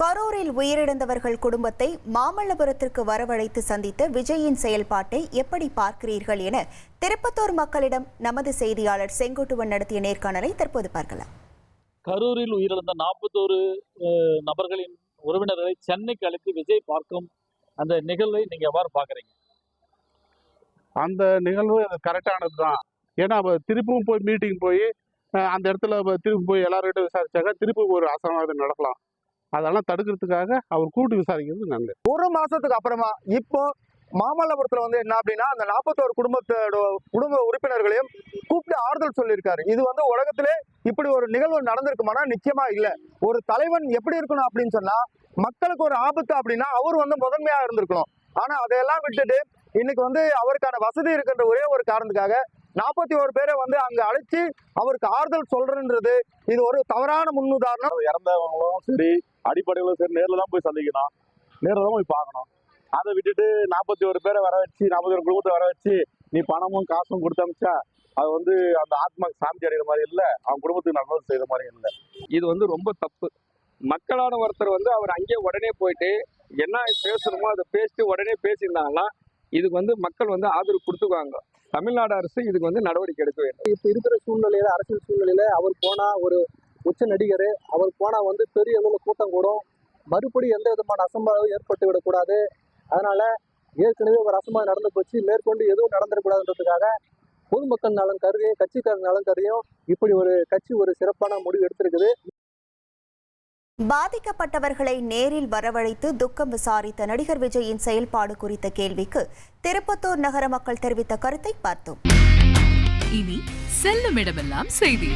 கரூரில் உயிரிழந்தவர்கள் குடும்பத்தை மாமல்லபுரத்திற்கு வரவழைத்து சந்தித்த விஜயின் செயல்பாட்டை எப்படி பார்க்கிறீர்கள் என திருப்பத்தூர் மக்களிடம் நமது செய்தியாளர் செங்கோட்டுவன் நடத்திய நேர்காணலை தற்போது பார்க்கலாம். கரூரில் உயிரிழந்த நாற்பத்தோரு நபர்களின் உறவினர்களை சென்னைக்கு அழைத்து விஜய் பார்க்கும் அந்த நிகழ்வை நீங்க எவ்வாறு பாக்குறீங்க அந்த நிகழ்வு கரெக்டானது தான். ஏன்னா அப்ப திருப்பியும் போய் மீட்டிங் போய் அந்த இடத்துல திருப்பி போய் எல்லார்கிட்ட விசாரிச்சாக்க திருப்பி ஒரு அசம்பாவிதம் நடக்கலாம். அதெல்லாம் தடுக்கிறதுக்காக அவர் கூட்டு விசாரிக்கிறது நல்லது. ஒரு மாசத்துக்கு அப்புறமா இப்போ மாமல்லபுரத்துல வந்து என்ன அப்படின்னா அந்த நாற்பத்தோரு குடும்பத்தோட குடும்ப உறுப்பினர்களையும் கூப்பிட்டு ஆறுதல் சொல்லியிருக்காரு. இது வந்து உலகத்திலே இப்படி ஒரு நிகழ்வு நடந்திருக்குமானா நிச்சயமா இல்ல. ஒரு தலைவன் எப்படி இருக்கணும் அப்படின்னு சொன்னா மக்களுக்கு ஒரு ஆபத்து அப்படின்னா அவர் வந்து முதன்மையா இருந்திருக்கணும். ஆனா அதையெல்லாம் விட்டுட்டு இன்னைக்கு வந்து அவருக்கான வசதி இருக்கின்ற ஒரே ஒரு காரணத்துக்காக நாற்பத்தி ஒரு பேரை வந்து அங்க அழைச்சு அவருக்கு ஆறுதல் சொல்றன்றது இது ஒரு தவறான முன்னுதாரணம். இறந்தவங்களும் சரி அடிப்படையிலும் சரி நேரில் தான் போய் சந்திக்கணும். நேரில் தான் போய் பார்க்கணும். அதை விட்டுட்டு நாற்பத்தி ஒரு பேரை வர வச்சு நாற்பத்தி ஒரு குடும்பத்தை வர வச்சு நீ பணமும் காசும் கொடுத்து அமிச்சா அது வந்து அந்த ஆத்மாக்கு சாந்தி அடைகிற மாதிரி இல்லை. அவன் குடும்பத்துக்கு நல்லது செய்கிற மாதிரி இல்லை. இது வந்து ரொம்ப தப்பு. மக்களான ஒருத்தர் வந்து அவர் அங்கேயே உடனே போயிட்டு என்ன பேசணுமோ அதை பேசிட்டு உடனே பேசியிருந்தாங்கன்னா இதுக்கு வந்து மக்கள் வந்து ஆதரவு கொடுத்துக்குவாங்க. தமிழ்நாடு அரசு இதுக்கு வந்து நடவடிக்கை எடுக்க வேண்டும். இப்போ இருக்கிற சூழ்நிலையில அரசியல் சூழ்நிலையில அவர் போனா ஒரு உச்ச நடிகர் அவர் போனா வந்து பெரிய அளவில் கூட்டம் கூடும். மறுபடியும் எந்த விதமான அசம்பாவிதம் ஏற்பட்டு விடக்கூடாது. அதனால ஏற்கனவே ஒரு அசம்பாவம் நடந்து போச்சு. மேற்கொண்டு எதுவும் நடந்துடக்கூடாதுன்றதுக்காக பொதுமக்கள் நலன் கருதியும் கட்சிக்காரர் நலன் கருதியும் இப்படி ஒரு கட்சி ஒரு சிறப்பான முடிவு எடுத்திருக்குது. பாதிக்கப்பட்டவர்களை நேரில் வரவழைத்து துக்கம் விசாரித்த நடிகர் விஜயின் செயல்பாடு குறித்த கேள்விக்கு திருப்பத்தூர் நகர மக்கள் தெரிவித்த கருத்தை பார்த்தோம். இனி செல்லும் இடமெல்லாம் செய்தி.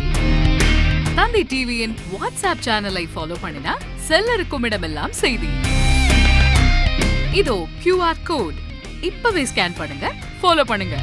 தந்தி டிவியின் வாட்ஸ்அப் சேனலை ஃபாலோ பண்ணினா செல்ல இருக்கும் இடமெல்லாம் செய்தி. இதோ கியூஆர் கோட் இப்பவே ஸ்கேன் பண்ணுங்க ஃபாலோ பண்ணுங்க.